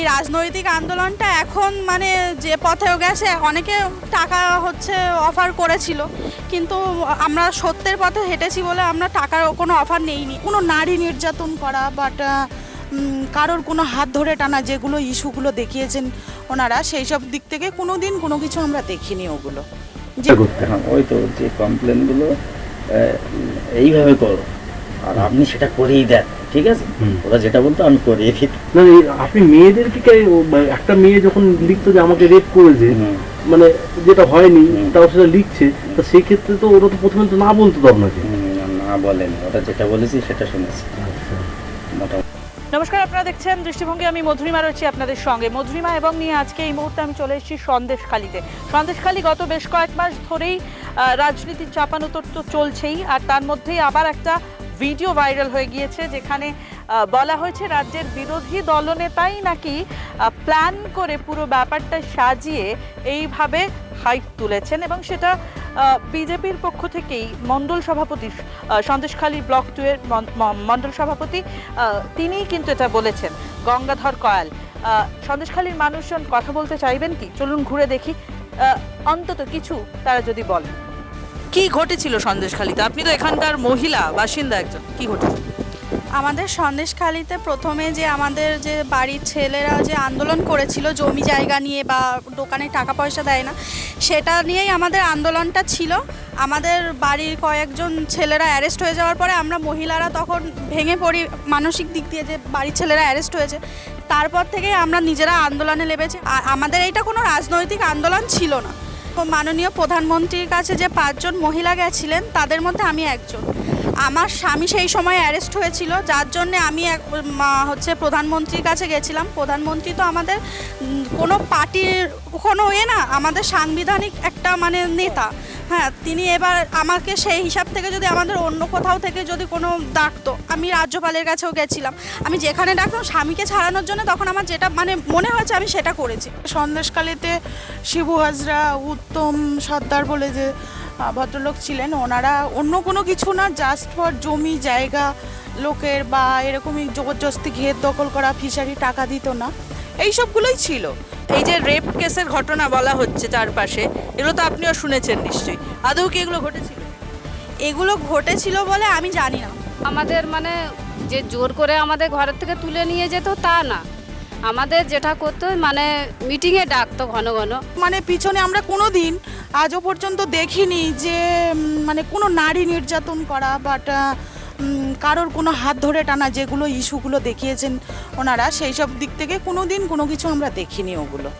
এই রাজনৈতিক আন্দোলনটা এখন মানে যে পথেও গেছে, অনেকে টাকা হচ্ছে অফার করেছিল। কিন্তু আমরা সত্যের পথে হেঁটেছি বলে আমরা টাকার কোনো অফার নেইনি। কোনো নারী নির্যাতন করা বাট কারোর কোনো হাত ধরে টানা যেগুলো ইস্যুগুলো দেখিয়েছেন ওনারা, সেই সব দিক থেকে কোনো দিন কোনো কিছু আমরা দেখিনি ওগুলো। হ্যাঁ ওই তো যে কমপ্লেনগুলো এইভাবে করো। আর আপনি সেটা করেই দেন ঠিক আছে? ওরা যেটা বলতো আমি করিয়ে দিই। না আপনি মেয়েদেরকে একটা মেয়ে যখন লিখতো যে আমাকে রেপ করেছে। মানে যেটা হয়নি। তাও সেটা লিখছে তা সেই ক্ষেত্রে তো ওরা তো প্রথমে তো না বলতো তো আপনাকে? না বলেনি। ওটা যেটা বলেছি সেটা শুনেছি। মোটামুটি। নমস্কার আপনারা দেখছেন দৃষ্টিভঙ্গি। আমি মধুরিমা রয়েছি আপনাদের সঙ্গে। মধুরিমা এবং নিয়ে আজকে এই মুহূর্তে আমি চলে এসেছি সন্দেশখালিতে। সন্দেশখালি গত বেশ কয়েক মাস ধরেই রাজনীতির চাপানুতর তো চলছেই আর তার মধ্যেই আবার একটা ভিডিও ভাইরাল হয়ে গিয়েছে যেখানে বলা হয়েছে রাজ্যের বিরোধী দলনেতাই নাকি প্ল্যান করে পুরো ব্যাপারটা সাজিয়ে এইভাবে হাইপ তুলেছেন এবং সেটা বিজেপির পক্ষ থেকেই মণ্ডল সভাপতি সন্দেশখালী ব্লক টু এর মণ্ডল সভাপতি তিনিই কিন্তু এটা বলেছেন। গঙ্গাধর কয়াল সন্দেশখালীর মানুষজন কথা বলতে চাইবেন কি? চলুন ঘুরে দেখি। অন্তত কিছু তারা যদি বলেন। কি ঘটেছিল সন্দেশখালীতে? আপনি তো এখানকার মহিলা, বাসিন্দা একজন। কি ঘটেছিল আমাদের সন্দেশখালিতে প্রথমে যে আমাদের যে বাড়ির ছেলেরা যে আন্দোলন করেছিল, জমি জায়গা নিয়ে বা দোকানে টাকা পয়সা দেয় না, সেটা নিয়েই আমাদের আন্দোলনটা ছিল। আমাদের বাড়ির কয়েকজন ছেলেরা অ্যারেস্ট হয়ে যাওয়ার পরে আমরা মহিলারা তখন ভেঙে পড়ি, মানসিক দিক দিয়ে যে বাড়ির ছেলেরা অ্যারেস্ট হয়েছে। তারপর থেকে আমরা নিজেরা আন্দোলনে লেগেছি আর আমাদের এইটা কোনো রাজনৈতিক আন্দোলন ছিল না। মাননীয় প্রধানমন্ত্রীর কাছে যে পাঁচজন মহিলা গেছিলেন তাদের মধ্যে আমি একজন। আমার স্বামী সেই সময় অ্যারেস্ট হয়েছিল, যার জন্য আমি এক হচ্ছে প্রধানমন্ত্রীর কাছে গেছিলাম। প্রধানমন্ত্রী তো আমাদের কোনো পার্টির কোনো এ না, আমাদের সাংবিধানিক একটা মানে নেতা। হ্যাঁ তিনি এবার আমাকে সেই হিসাব থেকে যদি আমাদের অন্য কোথাও থেকে যদি কোনো ডাকতো, আমি রাজ্যপালের কাছেও গেছিলাম। আমি যেখানে ডাকতাম, স্বামীকে ছাড়ানোর জন্য তখন আমার যেটা মানে মনে হয়েছে, আমি সেটা করেছি। সন্দেশকালীতে শিবু হাজরা, উত্তম সর্দার বলে যে ভদ্রলোক ছিলেন। ওনারা অন্য কোনো কিছু না জাস্ট ফর জমি জায়গা লোকের বা এরকমই জবরদস্তি ঘের দখল করা ফিশারি টাকা দিত না। এই সবগুলোই ছিল। এই যে রেপ কেসের ঘটনা বলা হচ্ছে চারপাশে এগুলো তো আপনিও শুনেছেন নিশ্চয়ই। আদৌ কি এগুলো ঘটেছিল? এগুলো ঘটেছিল বলে আমি জানি না। আমাদের মানে যে জোর করে আমাদের ঘরের থেকে তুলে নিয়ে যেত তা না। আমাদের যেটা করতো মানে মিটিংয়ে ডাকতো ঘন ঘন। মানে পিছনে আমরা কোনো দিন আজও পর্যন্ত দেখিনি যে মানে কোনো নারী নির্যাতন করা বাট কারোর কোনো হাত ধরে টানা যেগুলো ইস্যুগুলো দেখিয়েছেন ওনারা, সেই সব দিক থেকে কোনো দিন কোনো কিছু আমরা দেখিনি ওগুলো।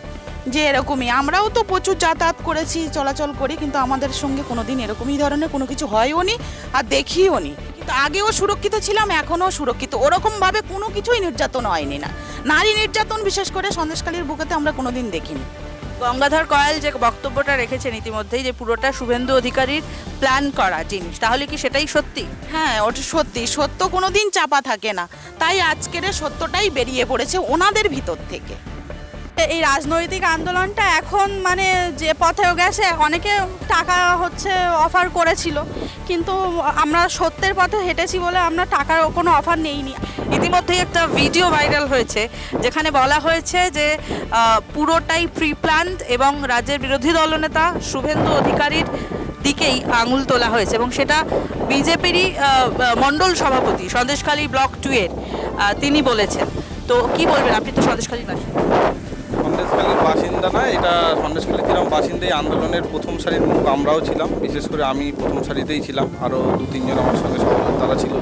যে এরকমই। আমরাও তো প্রচুর যাতায়াত করেছি, চলাচল করি, কিন্তু আমাদের সঙ্গে কোনো দিন এরকমই ধরনের কোনো কিছু হয়ও নি আর দেখিও নি। কিন্তু আগেও সুরক্ষিত ছিলাম, এখনও সুরক্ষিত। ওরকমভাবে কোনো কিছুই নির্যাতন হয়নি না। নারী নির্যাতন বিশেষ করে সন্দেশকালীর বুকেতে আমরা কোনোদিন দেখিনি। গঙ্গাধর কয়াল যে বক্তব্যটা রেখেছেন ইতিমধ্যেই যে পুরোটা শুভেন্দু অধিকারীর প্ল্যান করা জিনিস, তাহলে কি সেটাই সত্যি? হ্যাঁ ওটা সত্যি। সত্য কোনো দিন চাপা থাকে না। তাই আজকের সত্যটাই বেরিয়ে পড়েছে ওনাদের ভিতর থেকে। এই রাজনৈতিক আন্দোলনটা এখন মানে যে পথেও গেছে, অনেকে টাকা হচ্ছে অফার করেছিল। কিন্তু আমরা সত্যের পথে হেঁটেছি বলে আমরা টাকার কোনো অফার নেইনি। ইতিমধ্যেই একটা ভিডিও ভাইরাল হয়েছে, যেখানে বলা হয়েছে যে পুরোটাই প্রি প্ল্যান্ড এবং রাজ্যের বিরোধী দলনেতা শুভেন্দু অধিকারীর দিকেই আঙুল তোলা হয়েছে এবং সেটা বিজেপিরই মণ্ডল সভাপতি সন্দেশখালী ব্লক টু এর তিনি বলেছেন। তো কি বলবেন? আপনি তো সন্দেশখালী বাসিন্দা সন্দেশখালীর বাসিন্দা না এটা সন্দেশখালী ছিলাম। বাসিন্দা এই আন্দোলনের প্রথম সারির মুখ আমরাও ছিলাম। বিশেষ করে আমি প্রথম সারিতেই ছিলাম। আরও দু তিনজন আমার সঙ্গে সহযোদ্ধারা ছিল।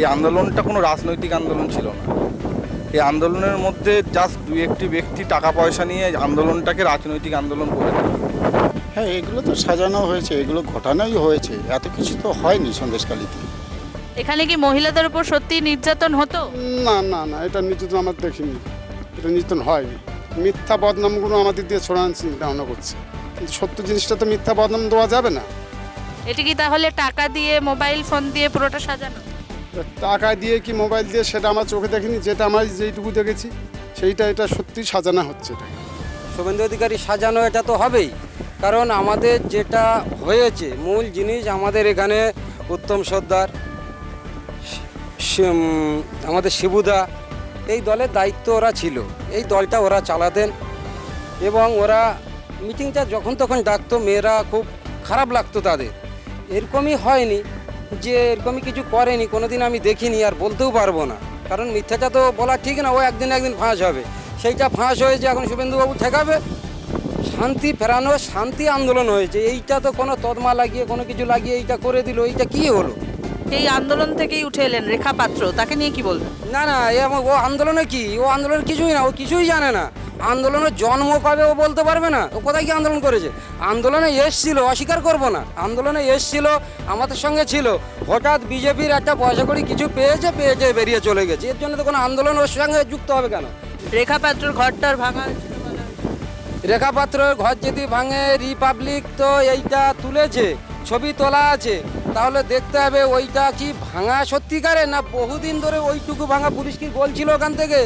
এই আন্দোলনটা কোনো রাজনৈতিক আন্দোলন ছিল না। এই আন্দোলনের মধ্যে জাস্ট দু একটি ব্যক্তি টাকা পয়সা নিয়ে আন্দোলনটাকে রাজনৈতিক আন্দোলন করে দেয়। হ্যাঁ এগুলো তো সাজানো হয়েছে এগুলো ঘটানোই হয়েছে। এত কিছু তো হয়নি সন্দেশকালীতে এখানে কি মহিলাদের উপর সত্যি নির্যাতন হতো? না না না এটা নির্যাতন আমরা দেখিনি। এটা নির্যাতন হয়নি। মিথ্যা বদনামগুলো আমাদের দিয়ে ছড়ানোর চিন্তা ভাবনা করছে। কিন্তু সত্য জিনিসটা তো মিথ্যা বদনাম দেওয়া যাবে না। এটি কি তাহলে টাকা দিয়ে মোবাইল ফোন দিয়ে পুরোটা সাজানো? টাকা দিয়ে কি মোবাইল দিয়ে সেটা আমার চোখে দেখিনি যেটা আমার যেইটুকু দেখেছি সেইটা এটা সত্যি সাজানো হচ্ছে এটা। শুভেন্দু অধিকারী সাজানো এটা তো হবেই। কারণ আমাদের যেটা হয়েছে মূল জিনিস আমাদের এখানে উত্তম সর্দার আমাদের শিবুদা এই দলের দায়িত্ব ওরা ছিল। এই দলটা ওরা চালাতেন এবং ওরা মিটিংটা যখন তখন ডাকতো, মেয়েরা খুব খারাপ লাগতো তাদের। এরকমই হয়নি যে এরকমই কিছু করেনি, কোনোদিন আমি দেখিনি, আর বলতেও পারব না। কারণ মিথ্যাটা তো বলা ঠিক না, ও একদিন একদিন ফাঁস হবে। সেইটা ফাঁস হয়েছে এখন শুভেন্দুবাবু ঠেকাবে, শান্তি ফেরানো, শান্তি আন্দোলন হয়েছে। এইটা তো কোনো তদমা লাগিয়ে, কোনো কিছু লাগিয়ে এইটা করে দিল, এইটা কি হলো? এই আন্দোলন থেকেই উঠে এলেন রেখা পাত্র। তাকে নিয়ে কি বলবেন? না না ও আন্দোলনে কি? ও আন্দোলন কিছুই না ও কিছুই জানে না। আন্দোলনের জন্ম কবে ও বলতে পারবে না? ও কোথায় কি আন্দোলন করেছে? আন্দোলনে এসছিল অস্বীকার করব না। আন্দোলনে এসছিল আমাদের সঙ্গে ছিল। হঠাৎ বিজেপির একটা পয়সা করে কিছু পেয়েছে পেয়েছে বেরিয়ে চলে গেছে। এর জন্য তো কোনো আন্দোলন ওর সঙ্গে যুক্ত হবে কেন? রেখা পাত্রর ঘরটার ভাঙা রেখা পাত্রের ঘর যদি ভাঙে রিপাবলিক তো এইটা তুলেছে ছবি তোলা আছে। তাহলে দেখতে হবে ওইটা কি ভাঙা সত্যিকারে না বহুদিন ধরে ওইটুকু ভাঙা পুলিশ কি বলছিল ওখান থেকে?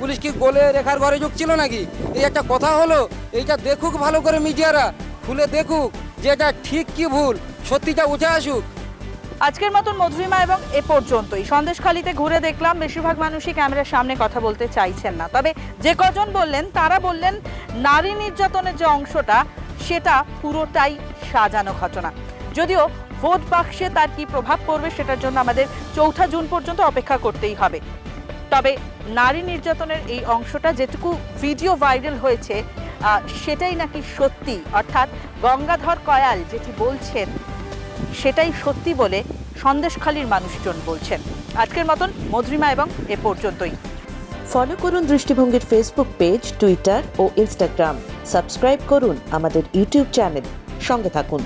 পুলিশ কি গোলে রেখার ঘরে ঢুকছিল নাকি? এই একটা কথা হলো, এইটা দেখুক ভালো করে মিডিয়ারা, খুলে দেখুক যে এটা ঠিক কি ভুল, সত্যিটা উঠে আসুক। আজকের মতন মধুরিমা এবং এ পর্যন্তই। সন্দেশখালিতে ঘুরে দেখলাম, বেশিরভাগ মানুষই ক্যামেরার সামনে কথা বলতে চাইছেন না। তবে যে কজন বললেন, তারা বললেন, নারী নির্যাতনের যে অংশটা, সেটা পুরোটাই সাজানো ঘটনা। যদিও ভোট বাক্সে তার কি প্রভাব পড়বে সেটার জন্য আমাদের চৌঠা জুন পর্যন্ত অপেক্ষা করতেই হবে। তবে নারী নির্যাতনের এই অংশটা যেটুকু ভিডিও ভাইরাল হয়েছে সেটাই নাকি সত্যি? অর্থাৎ গঙ্গাধর কয়াল যেটি বলছেন, সেটাই সত্যি বলে সন্দেশখালীর মানুষজন বলছেন। আজকের মতন মধুরিমা এবং এ পর্যন্তই। ফলো করুন দৃষ্টিভঙ্গির ফেসবুক পেজ টুইটার ও ইনস্টাগ্রাম সাবস্ক্রাইব করুন আমাদের ইউটিউব চ্যানেল সঙ্গে থাকুন।